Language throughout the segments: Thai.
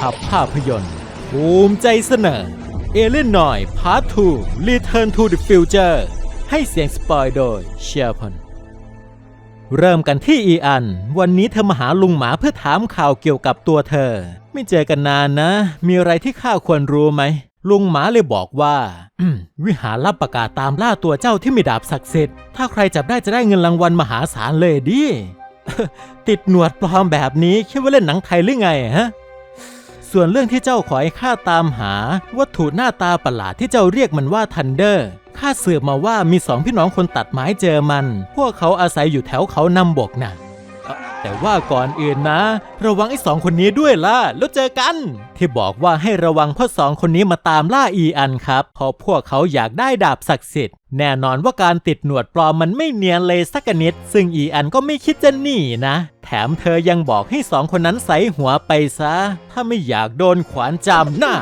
หับภาพยนตร์ภูมิใจเสนอเอเลนหน่อยพาร์ท2 Return to the Future ให้เสียงสปอยโดยเชียร์พนเริ่มกันที่อีอัน วันนี้เธอมาหาลุงหมาเพื่อถามข่าวเกี่ยวกับตัวเธอ ไม่เจอกันนานนะ มีอะไรที่ข้าควรรู้ไหมลุงหมาเลยบอกว่า วิหารรับประกาศตามล่าตัวเจ้าที่มีดาบศักดิ์สิทธิ์ถ้าใครจับได้จะได้เงินรางวัลมหาศาลเลยดิติดหนวดปลอมแบบนี้คิดว่าเล่นหนังไทยหรือไงฮะ ส่วนเรื่องที่เจ้าขอให้ข้าตามหา วัตถุหน้าตาประหลาดที่เจ้าเรียกมันว่าทันเดอร์ข้าสืบมาว่ามีสองพี่น้องคนตัดไม้เจอมัน พวกเขาอาศัยอยู่แถวเขานำบกน่ะ แต่ว่าก่อนอื่นนะ ระวังไอ้สองคนนี้ด้วยล่ะ แล้วเจอกัน ที่บอกว่าให้ระวังพราะสองคนนี้มาตามล่าอีอันครับเพราะพวกเขาอยากได้ดาบศักดิ์สิทธิ์แน่นอนว่าการติดหนวดปลอมมันไม่เนียนเลยสักนิด ซึ่งอีอันก็ไม่คิดจะหนีนะ แถมเธอยังบอกให้สองคนนั้นใส่หัวไปซะ ถ้าไม่อยากโดนขวานจามหน้า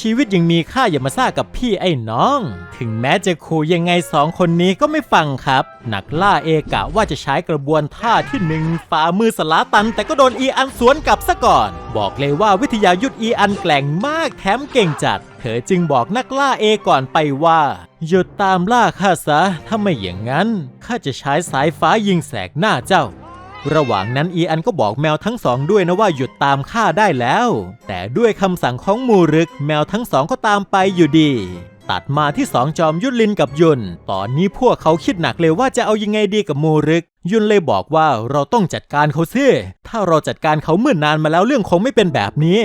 ชีวิตยังมีค่าอย่ามาซ่ากับพี่ไอ้น้อง ถึงแม้จะขู่ยังไงสองคนนี้ก็ไม่ฟังครับ หนักล่าเอกะว่าจะใช้กระบวนท่าที่หนึ่งฝ่ามือสลาตัน แต่ก็โดนอีอันสวนกลับซะก่อน บอกเลยว่าวิทยายุทธอีอันแกล่งมากแถมเก่งจัด เธอจึงบอกนักล่าเอก่อนไปว่าหยุดตามล่าข้าซะถ้าไม่อย่างนั้นข้าจะใช้สายฟ้ายิงแสกหน้าเจ้า ระหว่างนั้นอีอันก็บอกแมวทั้งสองด้วยนะว่าหยุดตามข้าได้แล้ว แต่ด้วยคำสั่งของมูรึก แมวทั้งสองก็ตามไปอยู่ดี ตัดมาที่สองจอมยุทธลินกับยุน ตอนนี้พวกเขาคิดหนักเลยว่าจะเอายังไงดีกับมูรึก ยุนเลยบอกว่าเราต้องจัดการเขาซิถ้าเราจัดการเขาเมื่อนานมาแล้วเรื่องคงไม่เป็นแบบนี้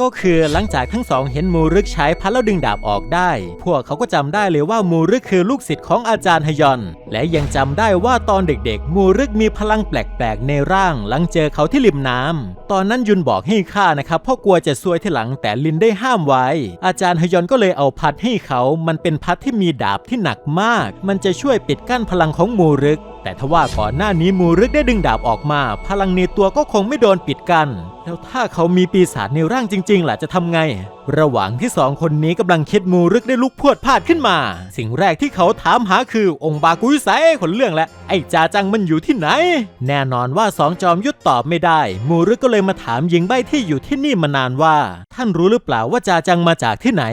ก็คือหลังจากทั้งสองเห็นมูรึกใช้พัดแล้วดึงดาบออกได้ พวกเขาก็จำได้เลยว่ามูรึกคือลูกศิษย์ของอาจารย์ฮยอน และยังจำได้ว่าตอนเด็กๆ มูรึกมีพลังแปลกๆในร่าง หลังเจอเขาที่ริมน้ำตอนนั้นยุนบอกให้ฆ่านะครับเพราะกลัวจะซวยที่หลังแต่ลินได้ห้ามไว้ อาจารย์ฮยอนก็เลยเอาพัดให้เขา มันเป็นพัดที่มีดาบที่หนักมาก มันจะช่วยปิดกั้นพลังของมูรึก แต่ทว่าก่อนหน้านี้มูรึกได้ดึงดาบออกมา พลังในตัวก็คงไม่โดนปิดกัน้นแล้วถ้าเขามีปีศาจในร่างจริงๆล่ะจะทำไง ระหว่างที่สองคนนี้กำลังคิดมูรึกได้ลุกพวดพลาดขึ้นมา สิ่งแรกที่เขาถามหาคือองค์บากุยไซคนเรื่องและไอ้จาจังมันอยู่ที่ไหน แน่นอนว่าสองจอมยุทธตอบไม่ได้ มูรึกก็เลยมาถามหญิงใบที่อยู่ที่นี่มานานว่า ท่านรู้หรือเปล่าว่าจาจังมาจากที่ไหน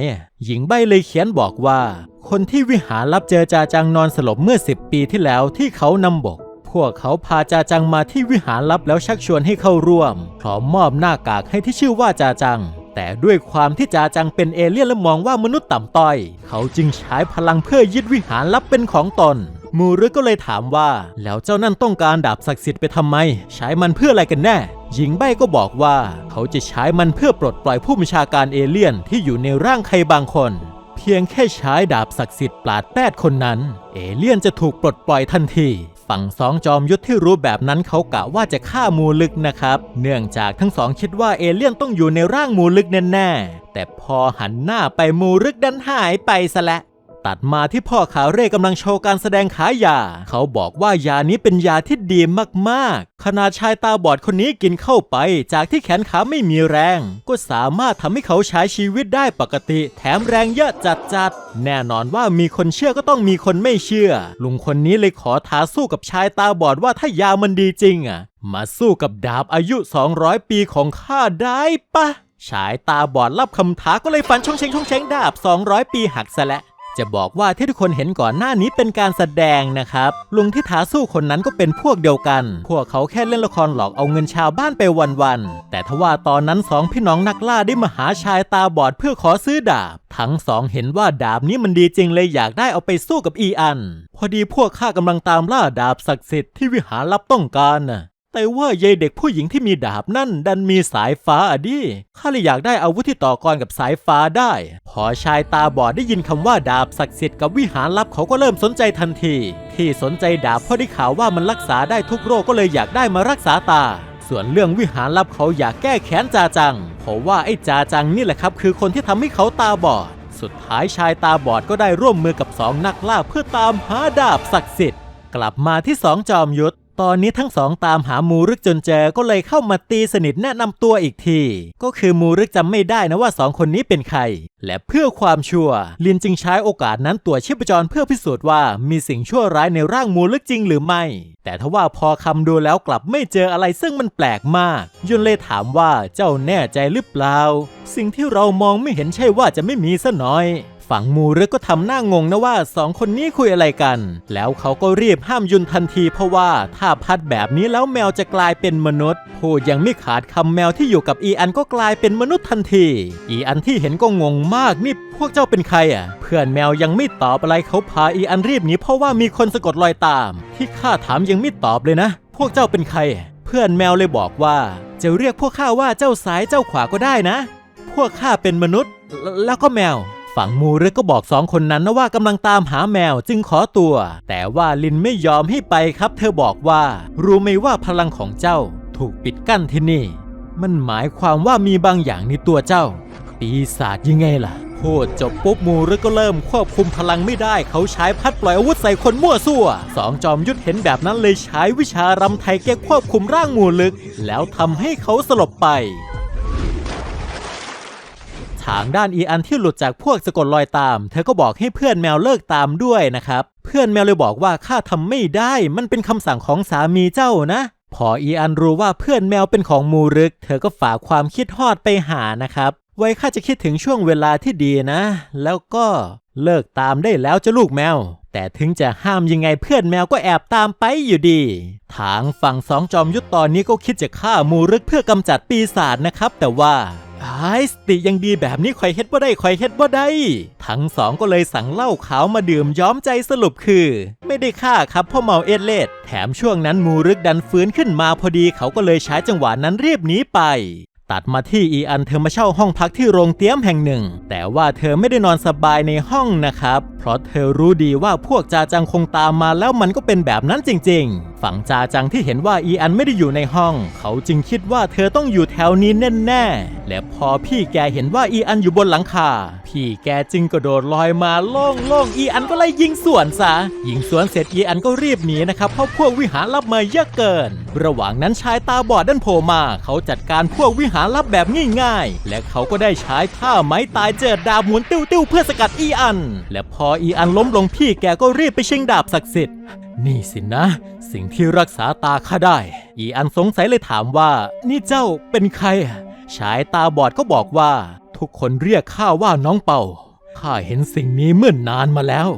หญิงใบเลยเขียนบอกว่า คนที่วิหารรับเจอจาจังนอนสลบเมื่อ 10 ปีที่แล้วที่เขานำบก พวกเขาพาจาจังมาที่วิหารลับแล้วชักชวนให้เข้าร่วม พร้อมมอบหน้ากากให้ที่ชื่อว่าจาจัง แต่ด้วยความที่จาจังเป็นเอเลี่ยนและมองว่ามนุษย์ต่ำต้อย เขาจึงใช้พลังเพื่อยึดวิหารลับเป็นของตน มูรึก็เลยถามว่า แล้วเจ้านั่นต้องการดาบศักดิ์สิทธิ์ไปทำไม ใช้มันเพื่ออะไรกันแน่ หญิงใบ้ก็บอกว่า เขาจะใช้มันเพื่อปลดปล่อยผู้บัญชาการเอเลี่ยนที่อยู่ในร่างใครบางคน เพียงแค่ใช้ดาบศักดิ์สิทธิ์ปราดแปดคนนั้น เอเลี่ยนจะถูกปลดปล่อยทันทีฝั่งสองจอมยุทธที่รู้แบบนั้นเขากะว่าจะฆ่ามูลึกนะครับ เนื่องจากทั้งสองคิดว่าเอเลี่ยนต้องอยู่ในร่างมูลึกแน่ๆแต่พอหันหน้าไปมูลึกดันหายไปซะและ ตัดมาที่พ่อขาเร่กำลังโชว์การแสดงขายยา เขาบอกว่ายานี้เป็นยาที่ดีมากๆ ขนาดชายตาบอดคนนี้กินเข้าไป จากที่แขนขาไม่มีแรง ก็สามารถทำให้เขาใช้ชีวิตได้ปกติ แถมแรงเยอะจัดๆ แน่นอนว่ามีคนเชื่อก็ต้องมีคนไม่เชื่อ ลุงคนนี้เลยขอท้าสู้กับชายตาบอดว่าถ้ายามันดีจริงอะ มาสู้กับดาบอายุ 200 ปีของข้าได้ปะ ชายตาบอดรับคำท้าก็เลยฟันช่องเชงช่องเชงดาบ 200 ปีหักซะและ จะบอกว่าที่ทุกคนเห็นก่อนหน้านี้เป็นการแสดงนะครับ ลุงที่ท้าสู้คนนั้นก็เป็นพวกเดียวกัน พวกเขาแค่เล่นละครหลอกเอาเงินชาวบ้านไปวันๆ แต่ทว่าตอนนั้นสองพี่น้องนักล่าได้มาหาชายตาบอดเพื่อขอซื้อดาบ ทั้งสองเห็นว่าดาบนี้มันดีจริงเลยอยากได้เอาไปสู้กับอีอัน พอดีพวกข้ากำลังตามล่าดาบศักดิ์สิทธิ์ที่วิหารลับต้องการน่ะ แต่ว่ายายเด็กผู้หญิงที่มีดาบนั่นดันมีสายฟ้าอะดิ ข้าเลยอยากได้อาวุธที่ต่อกรกับสายฟ้าได้ พอชายตาบอดได้ยินคำว่าดาบศักดิ์สิทธิ์กับวิหารลับเขาก็เริ่มสนใจทันที ที่สนใจดาบเพราะได้ข่าวว่ามันรักษาได้ทุกโรคก็เลยอยากได้มารักษาตา ส่วนเรื่องวิหารลับเขาอยากแก้แค้นจาจัง เพราะว่าไอ้จาจังนี่แหละครับ คือคนที่ทำให้เขาตาบอด สุดท้ายชายตาบอดก็ได้ร่วมมือกับสองนักล่าเพื่อตามหาดาบศักดิ์สิทธิ์ กลับมาที่สองจอมยุทธ ตอนนี้ทั้งสองตามหามูรึกจนเจอก็เลยเข้ามาตีสนิทแนะนำตัวอีกที ก็คือมูรึกจำไม่ได้นะว่าสองคนนี้เป็นใคร และเพื่อความชัวร์ลินจึงใช้โอกาสนั้นตรวจชีพจรเพื่อพิสูจน์ว่ามีสิ่งชั่วร้ายในร่างมูรึกจริงหรือไม่ แต่ทว่าพอคำดูแล้วกลับไม่เจออะไรซึ่งมันแปลกมาก ยุนเลยถามว่าเจ้าแน่ใจหรือเปล่า สิ่งที่เรามองไม่เห็นใช่ว่าจะไม่มีซะหน่อย ฝั่งมูรึกก็ทำหน้างงนะว่าสองคนนี้คุยอะไรกัน แล้วเขาก็รีบห้ามยุนทันทีเพราะว่าถ้าพัดแบบนี้แล้วแมวจะกลายเป็นมนุษย์พูดยังไม่ขาดคำแมวที่อยู่กับอีอันก็กลายเป็นมนุษย์ทันที อีอันที่เห็นก็งงมากนี่พวกเจ้าเป็นใครอะ เพื่อนแมวยังไม่ตอบอะไรเขาพาอีอันรีบหนีเพราะว่ามีคนสะกดรอยตาม ที่ข้าถามยังไม่ตอบเลยนะ พวกเจ้าเป็นใคร เพื่อนแมวเลยบอกว่า จะเรียกพวกข้าว่าเจ้าซ้ายเจ้าขวาก็ได้นะ พวกข้าเป็นมนุษย์แลแล้วก็แมว ฝั่งมูรึกก็บอกสองคนนั้นนะว่ากำลังตามหาแมวจึงขอตัว แต่ว่าลินไม่ยอมให้ไปครับ เธอบอกว่า รู้ไหมว่าพลังของเจ้าถูกปิดกั้นที่นี่ มันหมายความว่ามีบางอย่างในตัวเจ้า ปีศาจยังไงล่ะพูดจบปุ๊บมูรึกก็เริ่มควบคุมพลังไม่ได้ เขาใช้พัดปล่อยอาวุธใส่คนมั่วซั่วสองจอมยุทธเห็นแบบนั้นเลยใช้วิชารำไทยแก้ควบคุมร่างมูรึก แล้วทำให้เขาสลบไป ทางด้านอีอันที่หลุดจากพวกสะกดรอยตาม เธอก็บอกให้เพื่อนแมวเลิกตามด้วยนะครับ เพื่อนแมวเลยบอกว่าข้าทำไม่ได้ มันเป็นคำสั่งของสามีเจ้านะ พออีอันรู้ว่าเพื่อนแมวเป็นของมูรึก เธอก็ฝากความคิดฮอดไปหานะครับ ไว้ข้าจะคิดถึงช่วงเวลาที่ดีนะ แล้วก็เลิกตามได้แล้วเจ้าลูกแมว แต่ถึงจะห้ามยังไงเพื่อนแมวก็แอบตามไปอยู่ดี ทางฝั่งสองจอมยุทธตอนนี้ก็คิดจะฆ่ามูรึกเพื่อกำจัดปีศาจนะครับ แต่ว่า ไอ้สติยังดีแบบนี้คอยเฮ็ดบ่ได้คอยเฮ็ดบ่ได้ ทั้งสองก็เลยสั่งเหล้าขาวมาดื่มย้อมใจสรุปคือ ไม่ได้ฆ่าครับพ่อเมาเอเลดแถมช่วงนั้นมูรึกดันฟื้นขึ้นมาพอดีเขาก็เลยใช้จังหวะนั้นรีบหนีไป ตัดมาที่อีอันเธอมาเช่าห้องพักที่โรงเตี้ยมแห่งหนึ่ง แต่ว่าเธอไม่ได้นอนสบายในห้องนะครับ เพราะเธอรู้ดีว่าพวกจาจังคงตามมาแล้วมันก็เป็นแบบนั้นจริง ๆ ฝั่งจาจังที่เห็นว่าอีอันไม่ได้อยู่ในห้อง เขาจึงคิดว่าเธอต้องอยู่แถวนี้แน่ๆ และพอพี่แกเห็นว่าอีอันอยู่บนหลังคา พี่แกจึงกระโดดลอยมาโล่งโล่งๆอีอันก็เลยยิงสวนซะ ยิงสวนเสร็จอีอันก็รีบหนีนะครับเพราะพวกวิหารลับมาเยอะเกิน ระหว่างนั้นชายตาบอดดันโผล่มา เขาจัดการพวกวิหารลับแบบง่ายๆ และเขาก็ได้ใช้ท่าไม้ตายเจิดดาบหมุนติ้วๆเพื่อสกัดอีอัน และพออีอันล้มลงพี่แกก็รีบไปชิงดาบศักดิ์สิทธิ์นี่สินะ สิ่งที่รักษาตาข้าได้ อีอันสงสัยเลยถามว่า นี่เจ้าเป็นใครชายตาบอดก็บอกว่า ทุกคนเรียกข้าว่าน้องเป่าข้าเห็นสิ่งนี้เมื่อนานมาแล้ว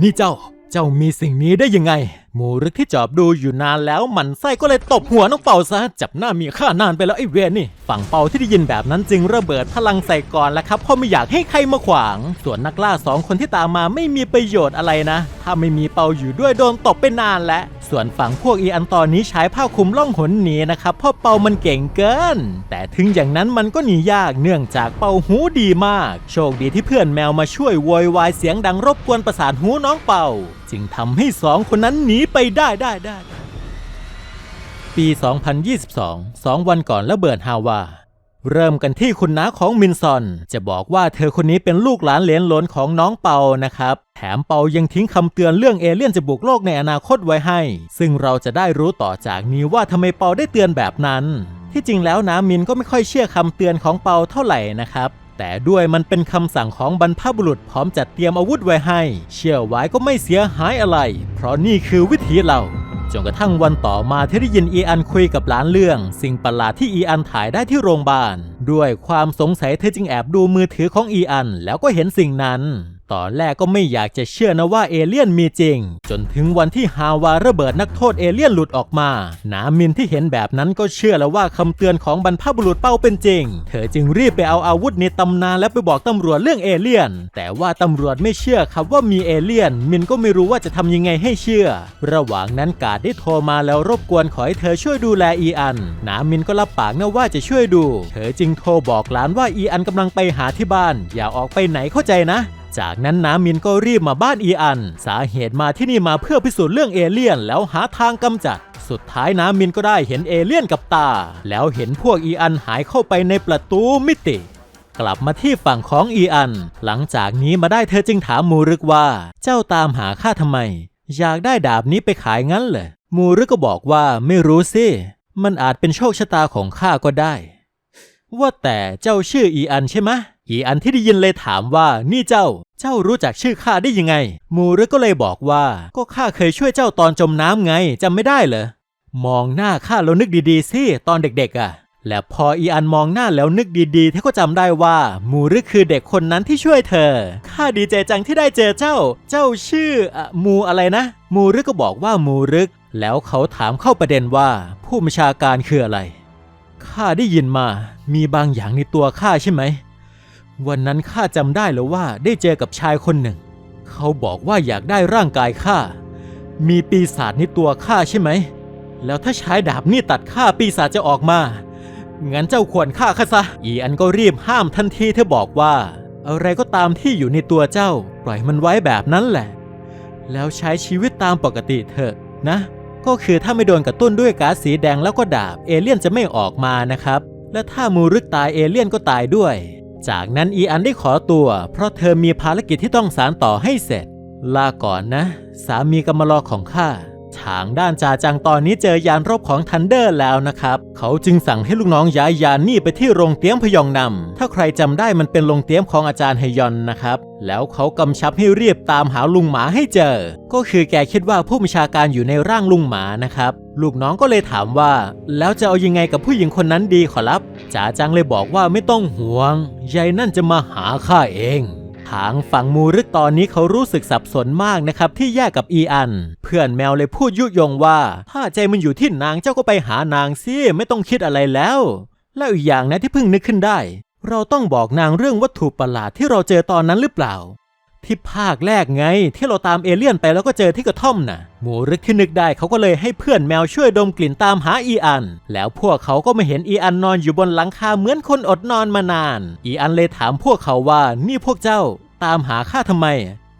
นี่เจ้า เจ้ามีสิ่งนี้ได้ยังไง หมูรึกที่จอบดูอยู่นานแล้วหมันไส้ก็เลยตบหัวน้องเป่าซะ จับหน้าเมียข้านานไปแล้วไอ้เวรนี่ ฝั่งเป่าที่ได้ยินแบบนั้นจึงระเบิดพลังใส่ก่อนแล้วครับเพราะไม่อยากให้ใครมาขวาง ส่วนนักล่าสองคนที่ตามมาไม่มีประโยชน์อะไรนะ ถ้าไม่มีเป่าอยู่ด้วยโดนตบไปนานแล้ว ส่วนฝั่งพวกอีอันตอนนี้ใช้ผ้าคลุมล่องหนหนีนะครับเพราะเปามันเก่งเกิน แต่ถึงอย่างนั้นมันก็หนียากเนื่องจากเปาหูดีมาก โชคดีที่เพื่อนแมวมาช่วยโวยวายเสียงดังรบกวนประสานหูน้องเปาจึงทำให้สองคนนั้นหนีไปได้ได้ได้ ปี 2022สองวันก่อนระเบิดฮาวา เริ่มกันที่คุณน้าของมินซอน จะบอกว่าเธอคนนี้เป็นลูกหลานเหลนหลนของน้องเปานะครับ แถมเปายังทิ้งคำเตือนเรื่องเอเลี่ยนจะบุกโลกในอนาคตไว้ให้ ซึ่งเราจะได้รู้ต่อจากนี้ว่าทำไมเปาได้เตือนแบบนั้น ที่จริงแล้วนะมินก็ไม่ค่อยเชื่อคำเตือนของเปาเท่าไหร่นะครับแต่ด้วยมันเป็นคำสั่งของบรรพบุรุษพร้อมจัดเตรียมอาวุธไว้ให้ เชื่อไว้ก็ไม่เสียหายอะไร เพราะนี่คือวิถีเรา จนกระทั่งวันต่อมาเธอได้ยินอีอันคุยกับหลานเรื่อง สิ่งประหลาดที่อีอันถ่ายได้ที่โรงพยาบาล ด้วยความสงสัยเธอจึงแอบดูมือถือของอีอัน แล้วก็เห็นสิ่งนั้น ตอนแรกก็ไม่อยากจะเชื่อนะว่าเอเลี่ยนมีจริง จนถึงวันที่ฮาวาระเบิดนักโทษเอเลี่ยนหลุดออกมา นามินที่เห็นแบบนั้นก็เชื่อแล้วว่าคำเตือนของบรรพบุรุษเป้าเป็นจริง เธอจึงรีบไปเอาอาวุธในตำนานแล้วไปบอกตำรวจเรื่องเอเลี่ยน แต่ว่าตำรวจไม่เชื่อครับว่ามีเอเลี่ยน มินก็ไม่รู้ว่าจะทำยังไงให้เชื่อ ระหว่างนั้นกาดได้โทรมาแล้วรบกวนขอให้เธอช่วยดูแลอีอัน นามินก็รับปากนะว่าจะช่วยดู เธอจึงโทรบอกหลานว่าอีอันกำลังไปหาที่บ้าน อย่าออกไปไหนเข้าใจนะ จากนั้นน้ามินก็รีบมาบ้านอีอัน สาเหตุมาที่นี่มาเพื่อพิสูจน์เรื่องเอเลี่ยน แล้วหาทางกำจัด สุดท้ายน้ามินก็ได้เห็นเอเลี่ยนกับตา แล้วเห็นพวกอีอันหายเข้าไปในประตูมิติกลับมาที่ฝั่งของอีอัน หลังจากนี้มาได้เธอจึงถามมูรึกว่า เจ้าตามหาข้าทำไม อยากได้ดาบนี้ไปขายงั้นเหรอ มูรึกก็บอกว่าไม่รู้สิ มันอาจเป็นโชคชะตาของข้าก็ได้ ว่าแต่เจ้าชื่ออีอันใช่ไหม อีอันที่ได้ยินเลยถามว่านี่เจ้า เจ้ารู้จักชื่อข้าได้ยังไง มูรึก็เลยบอกว่า ก็ข้าเคยช่วยเจ้าตอนจมน้ำไงจำไม่ได้เหรอ มองหน้าข้าแล้วนึกดีๆสิตอนเด็กๆอะ และพออีอันมองหน้าแล้วนึกดีๆเธอก็จำได้ว่า มูรึคือเด็กคนนั้นที่ช่วยเธอ ข้าดีใจจังที่ได้เจอเจ้า เจ้าชื่ออะมูอะไรนะ มูรึก็บอกว่ามูรึกแล้วเขาถามเข้าประเด็นว่า ผู้บัญชาการคืออะไรข้าได้ยินมา มีบางอย่างในตัวข้าใช่ไหม วันนั้นข้าจำได้แล้วว่าได้เจอกับชายคนหนึ่ง เขาบอกว่าอยากได้ร่างกายข้า มีปีศาจในตัวข้าใช่ไหม แล้วถ้าใช้ดาบนี่ตัดข้าปีศาจจะออกมา งั้นเจ้าควรฆ่าข้าซะ อีอันก็รีบห้ามทันทีเธอบอกว่า อะไรก็ตามที่อยู่ในตัวเจ้า ปล่อยมันไว้แบบนั้นแหละ แล้วใช้ชีวิตตามปกติเถอะนะ ก็คือถ้าไม่โดนกระตุ้นด้วยก๊าซสีแดงแล้วก็ดาบเอเลี่ยนจะไม่ออกมานะครับ และถ้ามูรึกตายเอเลี่ยนก็ตายด้วย จากนั้นอีอันได้ขอตัว เพราะเธอมีภารกิจที่ต้องสารต่อให้เสร็จ ลาก่อนนะ สามีกำมารอของข้าทางด้านจาจังตอนนี้เจอยานรบของทันเดอร์แล้วนะครับ เขาจึงสั่งให้ลูกน้องย้ายยานนี่ไปที่โรงเตี้ยมพยองนำถ้าใครจำได้มันเป็นโรงเตี้ยมของอาจารย์ไฮยอนนะครับ แล้วเขากำชับให้เรียบตามหาลุงหมาให้เจอ ก็คือแกคิดว่าผู้บัญชาการอยู่ในร่างลุงหมานะครับ ลูกน้องก็เลยถามว่า แล้วจะเอายังไงกับผู้หญิงคนนั้นดีขอรับจ๋าจังเลยบอกว่าไม่ต้องห่วงยายนั่นจะมาหาข้าเองทางฝั่งมูรึกตอนนี้เขารู้สึกสับสนมากนะครับ ที่แยกกับอีอัน เพื่อนแมวเลยพูดยุยงว่า ถ้าใจมันอยู่ที่นางเจ้าก็ไปหานางสิไม่ต้องคิดอะไรแล้ว แล้วอีกอย่างนะที่เพิ่งนึกขึ้นได้ เราต้องบอกนางเรื่องวัตถุประหลาดที่เราเจอตอนนั้นหรือเปล่า ที่ภาคแรกไง ที่เราตามเอเลี่ยนไปแล้วก็เจอที่กระท่อมน่ะหมูรึกที่นึกได้เขาก็เลยให้เพื่อนแมวช่วยดมกลิ่นตามหาอีอัน แล้วพวกเขาก็มาเห็นอีอันนอนอยู่บนหลังคาเหมือนคนอดนอนมานาน อีอันเลยถามพวกเขาว่านี่พวกเจ้าตามหาข้าทำไม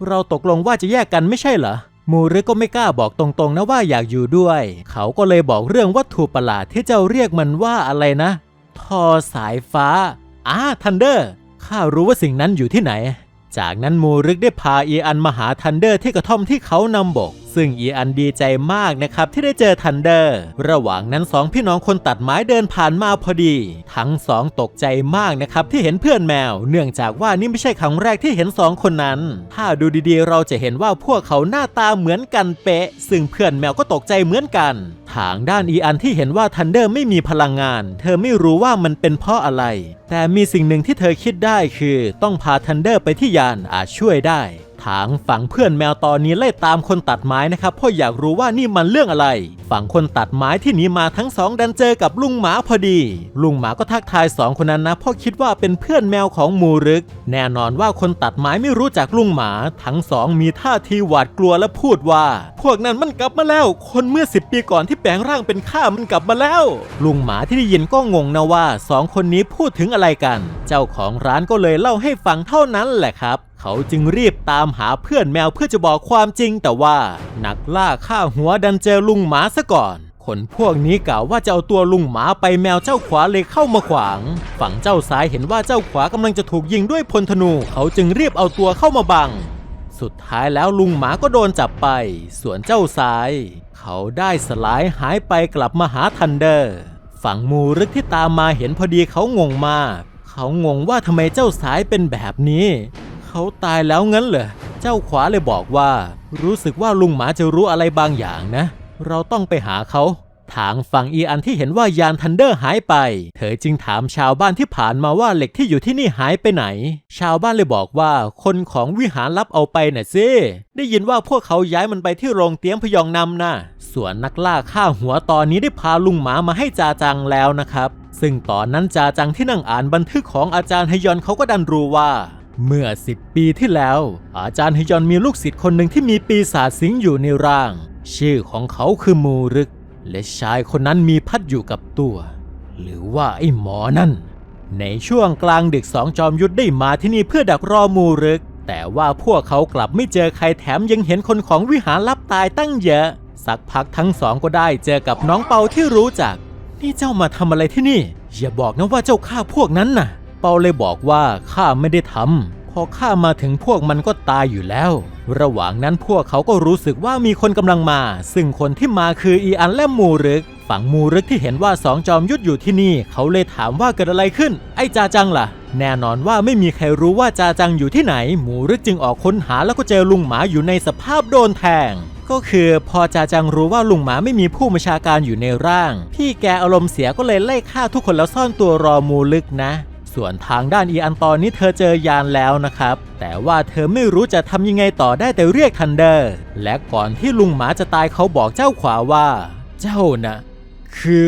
เราตกลงว่าจะแยกกันไม่ใช่เหรอมูรึกก็ไม่กล้าบอกตรงๆนะว่าอยากอยู่ด้วย เขาก็เลยบอกเรื่องวัตถุประหลาดที่เจ้าเรียกมันว่าอะไรนะ ทอสายฟ้าอ่าทันเดอร์ข้ารู้ว่าสิ่งนั้นอยู่ที่ไหน จากนั้นมูรึกได้พาเอีอันมาหาทันเดอร์ที่กระท่อมที่เขานำบก ซึ่งอีอันดีใจมากนะครับที่ได้เจอทันเดอร์ ระหว่างนั้นสองพี่น้องคนตัดไม้เดินผ่านมาพอดี ทั้งสองตกใจมากนะครับที่เห็นเพื่อนแมว เนื่องจากว่านี่ไม่ใช่ครั้งแรกที่เห็นสองคนนั้น ถ้าดูดีๆ เราจะเห็นว่าพวกเขาหน้าตาเหมือนกันเป๊ะ ซึ่งเพื่อนแมวก็ตกใจเหมือนกัน ทางด้านอีอันที่เห็นว่าทันเดอร์ไม่มีพลังงาน เธอไม่รู้ว่ามันเป็นเพราะอะไร แต่มีสิ่งหนึ่งที่เธอคิดได้คือ ต้องพาทันเดอร์ไปที่ยานอาจช่วยได้ ทางฝั่งเพื่อนแมวตอนนี้ไล่ตามคนตัดไม้นะครับเพราะอยากรู้ว่านี่มันเรื่องอะไร ฝั่งคนตัดไม้ที่หนีมาทั้งสองดันเจอกับลุงหมาพอดี ลุงหมาก็ทักทายสองคนนั้นนะเพราะคิดว่าเป็นเพื่อนแมวของมูรึก แน่นอนว่าคนตัดไม้ไม่รู้จักลุงหมา ทั้งสองมีท่าทีหวาดกลัวและพูดว่า พวกนั้นมันกลับมาแล้ว คนเมื่อสิบปีก่อนที่แปลงร่างเป็นข้ามันกลับมาแล้ว ลุงหมาที่ได้ยินก็งงนะว่าสองคนนี้พูดถึงอะไรกัน เจ้าของร้านก็เลยเล่าให้ฟังเท่านั้นแหละครับ เขาจึงรีบตามหาเพื่อนแมวเพื่อจะบอกความจริง แต่ว่านักล่าฆ่าหัวดันเจอลุงหมาซะก่อนคนพวกนี้กล่าวว่าจะเอาตัวลุงหมาไปแมวเจ้าขวาเลยเข้ามาขวาง ฝั่งเจ้าซ้ายเห็นว่าเจ้าขวากำลังจะถูกยิงด้วยพลธนู เขาจึงรีบเอาตัวเข้ามาบัง สุดท้ายแล้วลุงหมาก็โดนจับไป ส่วนเจ้าซ้าย เขาได้สลายหายไปกลับมาหาทันเดอร์ ฝั่งมูรึกที่ตามมาเห็นพอดีเขางงมาก เขางงว่าทำไมเจ้าสายเป็นแบบนี้ เขาตายแล้วงั้นเหรอ เจ้าขวาเลยบอกว่า รู้สึกว่าลุงหมาจะรู้อะไรบางอย่างนะ เราต้องไปหาเขา ทางฝั่งอีอันที่เห็นว่ายานทันเดอร์หายไป เธอจึงถามชาวบ้านที่ผ่านมาว่าเหล็กที่อยู่ที่นี่หายไปไหน ชาวบ้านเลยบอกว่า คนของวิหารลับเอาไปน่ะสิได้ยินว่าพวกเขาย้ายมันไปที่โรงเตี้ยมพยองนำนะส่วนนักล่าฆ่าหัวตอนนี้ได้พาลุงหมามาให้จาจังแล้วนะครับซึ่งตอนนั้นจาจังที่นั่งอ่านบันทึกของอาจารย์ฮยอนเขาก็ดันรู้ว่า เมื่อ 10 ปีที่แล้ว อาจารย์ฮยอนมีลูกศิษย์คนหนึ่งที่มีปีศาจสิงอยู่ในร่าง ชื่อของเขาคือมูรึก และชายคนนั้นมีพัดอยู่กับตัว หรือว่าไอ้หมอนั่น ในช่วงกลางดึกสองจอมยุทธได้มาที่นี่เพื่อดักรอมูรึก แต่ว่าพวกเขากลับไม่เจอใครแถมยังเห็นคนของวิหารลับตายตั้งเยอะ สักพักทั้งสองก็ได้เจอกับน้องเปาที่รู้จัก นี่เจ้ามาทำอะไรที่นี่ อย่าบอกนะว่าเจ้าฆ่าพวกนั้นน่ะ เปาเลยบอกว่าข้าไม่ได้ทำพอข้ามาถึงพวกมันก็ตายอยู่แล้ว ระหว่างนั้นพวกเขาก็รู้สึกว่ามีคนกำลังมา ซึ่งคนที่มาคืออีอันและมูรึก ฝั่งมูรึกที่เห็นว่าสองจอมยุทธอยู่ที่นี่ เขาเลยถามว่าเกิดอะไรขึ้น ไอ้จาจังล่ะ แน่นอนว่าไม่มีใครรู้ว่าจาจังอยู่ที่ไหน มูรึกจึงออกค้นหาแล้วก็เจอลุงหมาอยู่ในสภาพโดนแทงก็คือพอจาจังรู้ว่าลุงหมาไม่มีผู้บัญชาการอยู่ในร่าง พี่แกอารมณ์เสียก็เลยไล่ฆ่าทุกคนแล้วซ่อนตัวรอมูลึกนะ ส่วนทางด้านอีอันตอนนี้เธอเจอยานแล้วนะครับ แต่ว่าเธอไม่รู้จะทำยังไงต่อได้แต่เรียกทันเดอร์ และก่อนที่ลุงหมาจะตายเขาบอกเจ้าขวาว่า เจ้านะคือ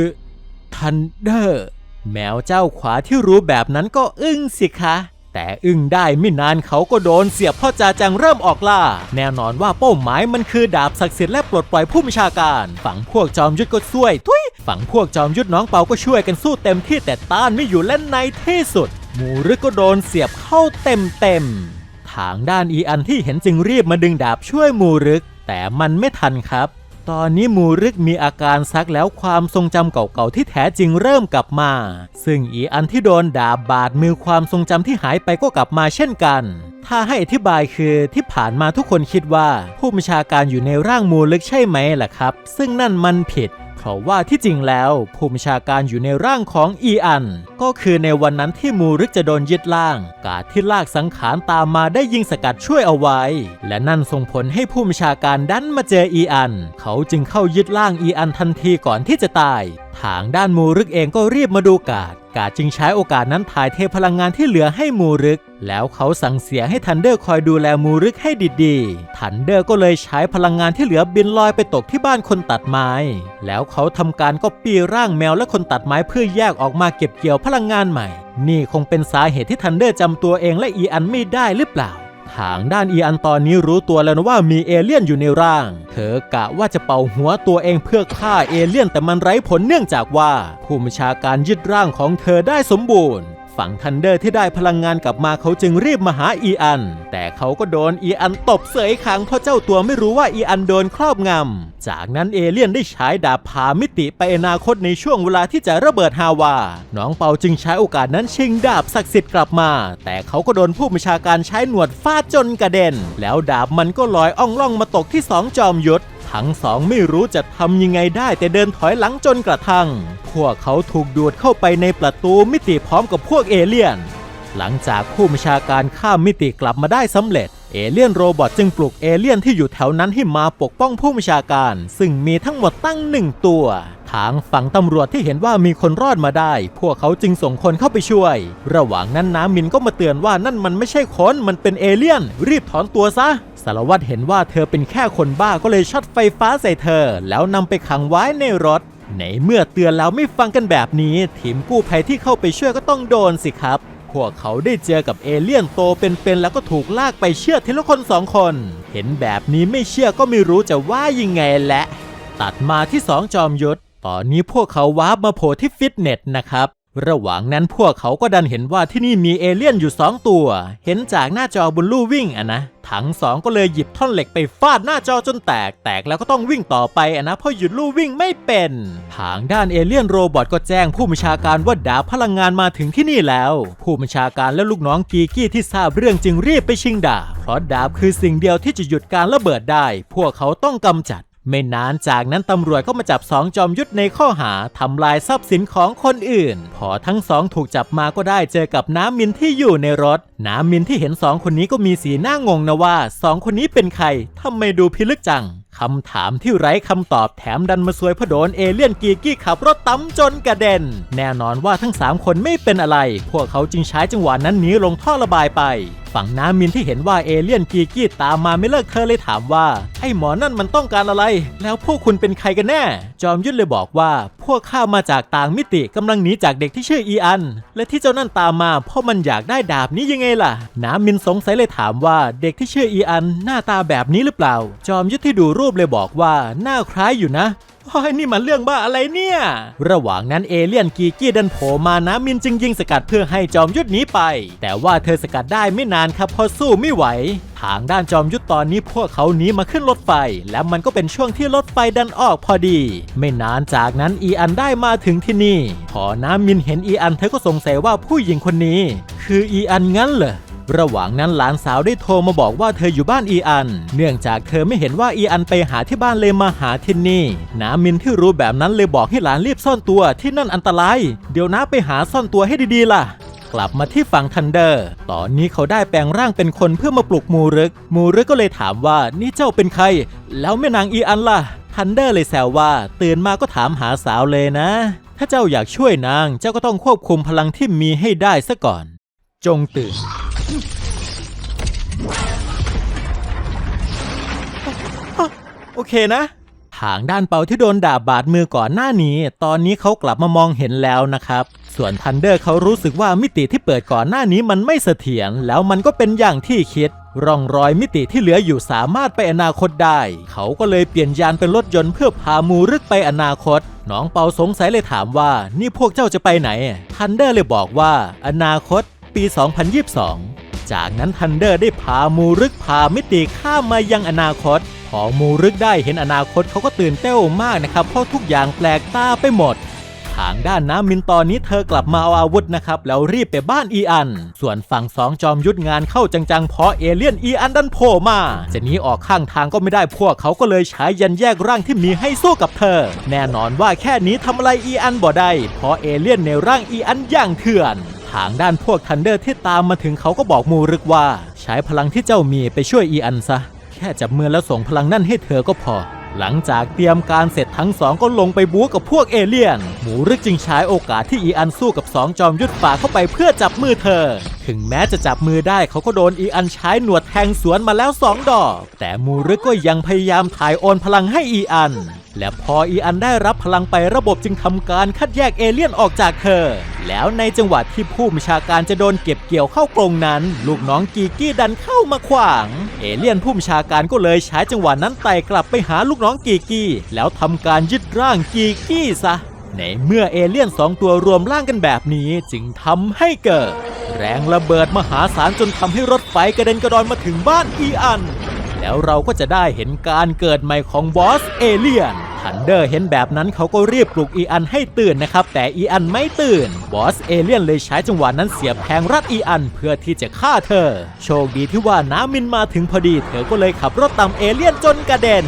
ทันเดอร์ แมวเจ้าขวาที่รู้แบบนั้นก็อึ้งสิคะ แต่อึ้งได้ไม่นานเขาก็โดนเสียบพ่อจาจังเริ่มออกล่า แน่นอนว่าเป้าหมายมันคือดาบศักดิ์สิทธิ์และปลดปล่อยผู้บัญชาการ ฝั่งพวกจอมยุทธก็ช่วย ทุยฝั่งพวกจอมยุทธน้องเปาก็ช่วยกันสู้เต็มที่แต่ต้านไม่อยู่และในที่สุด หมูรึกก็โดนเสียบเข้าเต็มเต็มๆทางด้านอีอันที่เห็นจึงรีบมาดึงดาบช่วยหมูรึก แต่มันไม่ทันครับ ตอนนี้มูรึกมีอาการซักแล้วความทรงจำเก่าๆที่แท้จริงเริ่มกลับมา ซึ่งอีอันที่โดนดาบบาดมือความทรงจำที่หายไปก็กลับมาเช่นกัน ถ้าให้อธิบายคือที่ผ่านมาทุกคนคิดว่า ผู้บัญชาการอยู่ในร่างมูรึกใช่ไหมล่ะครับ ซึ่งนั่นมันผิด ราะว่าที่จริงแล้วผู้บัญชาการอยู่ในร่างของอีอัน ก็คือในวันนั้นที่มูรึกจะโดนยึดล่าง กาดที่ลากสังขารตามมาได้ยิงสกัดช่วยเอาไว้ และนั่นส่งผลให้ผู้บัญชาการดันมาเจออีอัน เขาจึงเข้ายึดล่างอีอันทันทีก่อนที่จะตาย ทางด้านมูรึกเองก็รีบมาดูกาด กาศจึงใช้โอกาสนั้นถ่ายเทพลังงานที่เหลือให้มูรึก แล้วเขาสั่งเสียให้ทันเดอร์คอยดูแลมูรึกให้ดีๆ ทันเดอร์ก็เลยใช้พลังงานที่เหลือบินลอยไปตกที่บ้านคนตัดไม้ แล้วเขาทำการก็ปีร่างแมวและคนตัดไม้เพื่อแยกออกมาเก็บเกี่ยวพลังงานใหม่ นี่คงเป็นสาเหตุที่ทันเดอร์จำตัวเองและอีอันไม่ได้หรือเปล่า ทางด้านอีอันตอนนี้รู้ตัวแล้วนะว่ามีเอเลี่ยนอยู่ในร่าง เธอกะว่าจะเป่าหัวตัวเองเพื่อฆ่าเอเลี่ยนแต่มันไร้ผลเนื่องจากว่า ผู้บัญชาการยึดร่างของเธอได้สมบูรณ์ ฝั่งทันเดอร์ที่ได้พลังงานกลับมาเขาจึงรีบมาหาอีอัน แต่เขาก็โดนอีอันตบเสยขังเพราะเจ้าตัวไม่รู้ว่าอีอันโดนครอบงำ จากนั้นเอเลี่ยนได้ใช้ดาบพามิติไปอนาคตในช่วงเวลาที่จะระเบิดฮาวา น้องเปาจึงใช้โอกาสนั้นชิงดาบศักดิ์สิทธิ์กลับมา แต่เขาก็โดนผู้บัญชาการใช้หนวดฟาดจนกระเด็น แล้วดาบมันก็ลอยอ่องล่องมาตกที่สองจอมยุทธ ทั้งสองไม่รู้จะทำยังไงได้แต่เดินถอยหลังจนกระทั่ง พวกเขาถูกดูดเข้าไปในประตูมิติพร้อมกับพวกเอเลี่ยน หลังจากผู้บัญชาการข้ามมิติกลับมาได้สำเร็จ เอเลี่ยนโรบอทจึงปลุกเอเลี่ยนที่อยู่แถวนั้นให้มาปกป้องผู้บัญชาการ ซึ่งมีทั้งหมดตั้งหนึ่งตัว ทางฝั่งตำรวจที่เห็นว่ามีคนรอดมาได้ พวกเขาจึงส่งคนเข้าไปช่วย ระหว่างนั้นน้ำมินก็มาเตือนว่านั่นมันไม่ใช่คนมันเป็นเอเลี่ยน รีบถอนตัวซะ สารวัตรเห็นว่าเธอเป็นแค่คนบ้าก็เลยช็อตไฟฟ้าใส่เธอ แล้วนำไปขังไว้ในรถ ในเมื่อเตือนแล้วไม่ฟังกันแบบนี้ ทีมกู้ภัยที่เข้าไปช่วยก็ต้องโดนสิครับ พวกเขาได้เจอกับเอเลี่ยนโตเป็นๆแล้วก็ถูกลากไปเชื่อทีละคนสองคน เห็นแบบนี้ไม่เชื่อก็ไม่รู้จะว่ายังไงแหละ ตัดมาที่สองจอมยุทธตอนนี้พวกเขาวาร์ปมาโผล่ที่ฟิตเนสนะครับ ระหว่างนั้นพวกเขาก็ดันเห็นว่าที่นี่มีเอเลี่ยนอยู่ 2 ตัว เห็นจากหน้าจอบนลู่วิ่งอะนะทั้งสองก็เลยหยิบท่อนเหล็กไปฟาดหน้าจอจนแตก แตกแล้วก็ต้องวิ่งต่อไปอะนะเพราะหยุดลู่วิ่งไม่เป็นทางด้านเอเลี่ยนโรบอทก็แจ้งผู้บัญชาการว่าดาบพลังงานมาถึงที่นี่แล้ว ผู้บัญชาการและลูกน้องกีกี้ที่ทราบเรื่องจึงรีบไปชิงดาบเพราะดาบคือสิ่งเดียวที่จะหยุดการระเบิดได้ พวกเขาต้องกำจัด ไม่นานจากนั้นตำรวจก็มาจับสองจอมยุทธในข้อหาทำลายทรัพย์สินของคนอื่น พอทั้งสองถูกจับมาก็ได้เจอกับน้ำมินที่อยู่ในรถ น้ำมินที่เห็นสองคนนี้ก็มีสีหน้างงนะว่าสองคนนี้เป็นใครทำไมดูพิลึกจังคำถามที่ไร้คำตอบแถมดันมาซวยพระโดนเอเลี่ยนกีกี้ขับรถตั้มจนกระเด็น แน่นอนว่าทั้ง 3 คนไม่เป็นอะไร พวกเขาจึงใช้จังหวะนั้นหนีลงท่อระบายไป ฝั่งน้ำมินที่เห็นว่าเอเลี่ยนกีกี้ตามมาไม่เลิกเธอเลยถามว่า ไอ้หมอนั่นมันต้องการอะไร แล้วพวกคุณเป็นใครกันแน่ จอมยุทธเลยบอกว่า พวกข้ามาจากต่างมิติกำลังหนีจากเด็กที่ชื่ออีอัน และที่เจ้านั่นตามมาเพราะมันอยากได้ดาบนี้ยังไงล่ะ น้ำมินสงสัยเลยถามว่าเด็กที่ชื่ออีอันหน้าตาแบบนี้หรือเปล่า จอมยุทธที่ดูรูปเลยบอกว่าหน้าคล้ายอยู่นะ โอ้ยนี่มันเรื่องบ้าอะไรเนี่ย ระหว่างนั้นเอเลี่ยนกีกี้ดันโผล่มานะมินจึงยิงสกัดเพื่อให้จอมยุทธหนีไป แต่ว่าเธอสกัดได้ไม่นานครับเพราะสู้ไม่ไหว ทางด้านจอมยุทธตอนนี้พวกเขาหนีมาขึ้นรถไฟ และมันก็เป็นช่วงที่รถไฟดันออกพอดี ไม่นานจากนั้นอีอันได้มาถึงที่นี่ พอน้ำมินเห็นอีอันเธอก็สงสัยว่าผู้หญิงคนนี้ คืออีอันงั้นเหรอ ระหว่างนั้นหลานสาวได้โทรมาบอกว่าเธออยู่บ้านอีอัน เนื่องจากเธอไม่เห็นว่าอีอันไปหาที่บ้านเลยมาหาที่นี่นามินที่รู้แบบนั้นเลยบอกให้หลานรีบซ่อนตัวที่นั่นอันตราย เดี๋ยวน้าไปหาซ่อนตัวให้ดีๆล่ะกลับมาที่ฝั่งทันเดอร์ ตอนนี้เขาได้แปลงร่างเป็นคนเพื่อมาปลุกมูรึก มูรึกก็เลยถามว่านี่เจ้าเป็นใคร แล้วแม่นางอีอันล่ะ ทันเดอร์เลยแซวว่า ตื่นมาก็ถามหาสาวเลยนะ ถ้าเจ้าอยากช่วยนาง เจ้าก็ต้องควบคุมพลังที่มีให้ได้ซะก่อน จงตื่น โอเคนะทางด้านเปาที่โดนด่าบาดมือก่อนหน้านี้ ตอนนี้เขากลับมามองเห็นแล้วนะครับ ส่วนทันเดอร์เขารู้สึกว่ามิติที่เปิดก่อนหน้านี้มันไม่เสถียรแล้วมันก็เป็นอย่างที่คิด ร่องรอยมิติที่เหลืออยู่สามารถไปอนาคตได้ เขาก็เลยเปลี่ยนยานเป็นรถยนต์เพื่อพามูรึกไปอนาคต น้องเปาสงสัยเลยถามว่า นี่พวกเจ้าจะไปไหน ทันเดอร์เลยบอกว่า อนาคต ปี 2022 จากนั้นทันเดอร์ได้พามูรึกพามิติข้ามมายังอนาคต พอมูรึกได้เห็นอนาคตเขาก็ตื่นเต้นมากนะครับ เพราะทุกอย่างแปลกตาไปหมดทางด้านน้ำมินตอนนี้เธอกลับมาเอาอาวุธนะครับ แล้วรีบไปบ้านอีอัน ส่วนฝั่งสองจอมยุทธงานเข้าจังๆ เพราะเอเลี่ยนอีอันดันโผล่มา จะหนีออกข้างทางก็ไม่ได้พวกเขาก็เลยใช้ยันแยกร่างที่มีให้สู้กับเธอ แน่นอนว่าแค่นี้ทำอะไรอีอันบ่ได้เพราะเอเลี่ยนในร่างอีอันอย่างเถื่อน ทางด้านพวกทันเดอร์ที่ตามมาถึงเขาก็บอกมูรึกว่า ใช้พลังที่เจ้ามีไปช่วยอีอันซะ แค่จับมือแล้วส่งพลังนั่นให้เธอก็พอ หลังจากเตรียมการเสร็จทั้งสองก็ลงไปบู๊กับพวกเอเลี่ยน หมูรึกจึงใช้โอกาสที่อีอันสู้กับสองจอมยุทธฝ่าเข้าไปเพื่อจับมือเธอ ถึงแม้จะจับมือได้เขาก็โดนอีอันใช้หนวดแทงสวนมาแล้วสองดอก แต่หมูรึกก็ยังพยายามถ่ายโอนพลังให้อีอัน และพออีอันได้รับพลังไประบบจึงทำการคัดแยกเอเลี่ยนออกจากเธอ แล้วในจังหวะที่ผู้บัญชาการจะโดนเก็บเกี่ยวเข้ากรงนั้น ลูกน้องกีกี้ดันเข้ามาขวาง เอเลี่ยนผู้บัญชาการก็เลยใช้จังหวะนั้นไต่กลับไปหาลูกน้องกีกี้ แล้วทำการยึดร่างกีกี้ซะ ในเมื่อเอเลี่ยนสองตัวรวมร่างกันแบบนี้จึงทำให้เกิด แรงระเบิดมหาศาลจนทำให้รถไฟกระเด็นกระดอนมาถึงบ้านอีอัน แล้วเราก็จะได้เห็นการเกิดใหม่ของบอสเอเลียนทันเดอร์เห็นแบบนั้นเขาก็รีบปลุกอีอันให้ตื่นนะครับ แต่อีอันไม่ตื่น บอสเอเลียนเลยใช้จังหวะนั้นเสียบแทงรัดอีอันเพื่อที่จะฆ่าเธอ โชคดีที่ว่าน้ามินมาถึงพอดี เธอก็เลยขับรถตามเอเลียนจนกระเด็น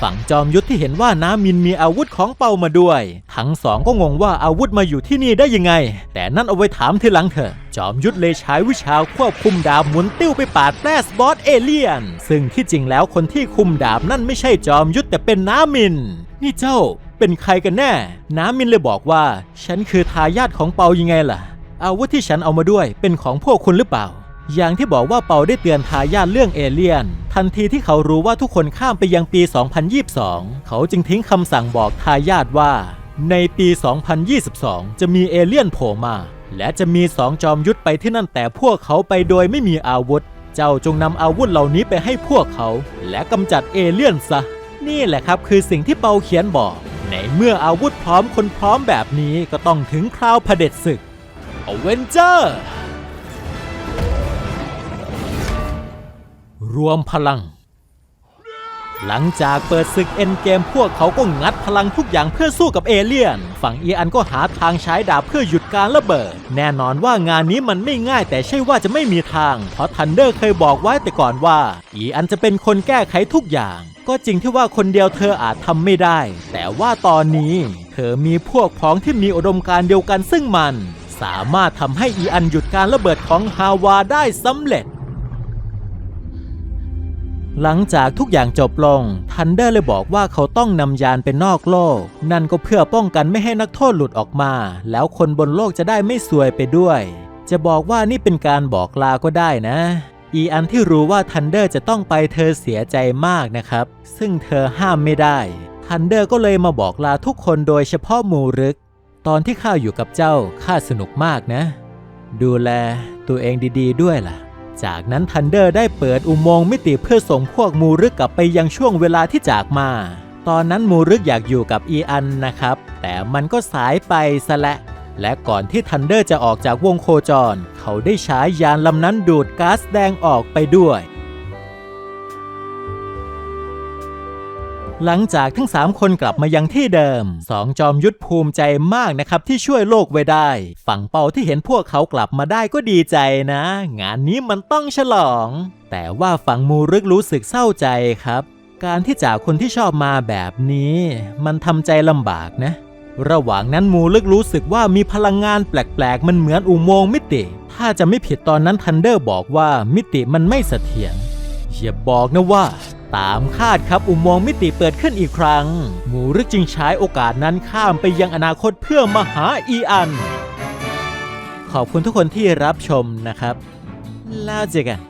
ฝั่งจอมยุทธที่เห็นว่าน้ามินมีอาวุธของเปามาด้วย ทั้งสองก็งงว่าอาวุธมาอยู่ที่นี่ได้ยังไง แต่นั่นเอาไว้ถามทีหลังเถอะ จอมยุทธเลยใช้วิชาควบคุมดาบหมุนติ้วไปปาดแปรสบอสเอเลียน ซึ่งที่จริงแล้วคนที่คุมดาบนั่นไม่ใช่จอมยุทธแต่เป็นน้ามิน นี่เจ้าเป็นใครกันแน่ น้ามินเลยบอกว่า ฉันคือทายาทของเปายังไงล่ะ อาวุธที่ฉันเอามาด้วยเป็นของพวกคุณหรือเปล่า อย่างที่บอกว่าเปาได้เตือนทายาทเรื่องเอเลี่ยน ทันทีที่เขารู้ว่าทุกคนข้ามไปยังปี 2022 เขาจึงทิ้งคำสั่งบอกทายาทว่า ในปี 2022 จะมีเอเลี่ยนโผล่มา และจะมีสองจอมยุทธไปที่นั่นแต่พวกเขาไปโดยไม่มีอาวุธ เจ้าจงนำอาวุธเหล่านี้ไปให้พวกเขา และกำจัดเอเลี่ยนซะ นี่แหละครับคือสิ่งที่เปาเขียนบอก ในเมื่ออาวุธพร้อมคนพร้อมแบบนี้ก็ต้องถึงคราวเผด็จศึกอเวนเจอร์ รวมพลัง หลังจากเปิดศึกเอ็นเกมพวกเขาก็งัดพลังทุกอย่างเพื่อสู้กับเอเลี่ยน ฝั่งเออันก็หาทางใช้ดาบเพื่อหยุดการระเบิด แน่นอนว่างานนี้มันไม่ง่ายแต่ใช่ว่าจะไม่มีทาง เพราะทันเดอร์เคยบอกไว้แต่ก่อนว่าอีอันจะเป็นคนแก้ไขทุกอย่าง ก็จริงที่ว่าคนเดียวเธออาจทำไม่ได้ แต่ว่าตอนนี้ เธอมีพวกพ้องที่มีอุดมการเดียวกันซึ่งมัน สามารถทำให้อีอันหยุดการระเบิดของฮาวาได้สำเร็จ หลังจากทุกอย่างจบลง ทันเดอร์เลยบอกว่าเขาต้องนำยานไปนอกโลก นั่นก็เพื่อป้องกันไม่ให้นักโทษหลุดออกมา แล้วคนบนโลกจะได้ไม่ซวยไปด้วย จะบอกว่านี่เป็นการบอกลาก็ได้นะ อีอันที่รู้ว่าทันเดอร์จะต้องไปเธอเสียใจมากนะครับ ซึ่งเธอห้ามไม่ได้ทันเดอร์ก็เลยมาบอกลาทุกคนโดยเฉพาะมูรึก ตอนที่ข้าอยู่กับเจ้าข้าสนุกมากนะ ดูแลตัวเองดี ๆด้วยล่ะ จากนั้นทันเดอร์ได้เปิดอุโมงค์มิติเพื่อส่งพวกมูรึกกลับไปยังช่วงเวลาที่จากมา ตอนนั้นมูรึกอยากอยู่กับอีอันนะครับ แต่มันก็สายไปซะและ และก่อนที่ทันเดอร์จะออกจากวงโคจร เขาได้ใช้ยานลำนั้นดูดก๊าซแดงออกไปด้วย หลังจากทั้ง 3 คนกลับมายังที่เดิมสองจอมยุทธภูมิใจมากนะครับที่ช่วยโลกไว้ได้ ฝั่งเปาที่เห็นพวกเขากลับมาได้ก็ดีใจนะ งานนี้มันต้องฉลอง แต่ว่าฝั่งมูรึกรู้สึกเศร้าใจครับ การที่จากคนที่ชอบมาแบบนี้ มันทำใจลำบากนะ ระหว่างนั้นมูลึกรู้สึกว่ามีพลังงานแปลกๆ มันเหมือนอุโมงค์มิติ ถ้าจะไม่ผิดตอนนั้นทันเดอร์บอกว่ามิติมันไม่เสถียรอย่าบอกนะว่า ตามคาดครับอุโมงค์มิติเปิดขึ้นอีกครั้งมูรึกจึงใช้โอกาสนั้นข้ามไปยังอนาคตเพื่อมาหาอีอัน ขอบคุณทุกคนที่รับชมนะครับแล้วเจอกัน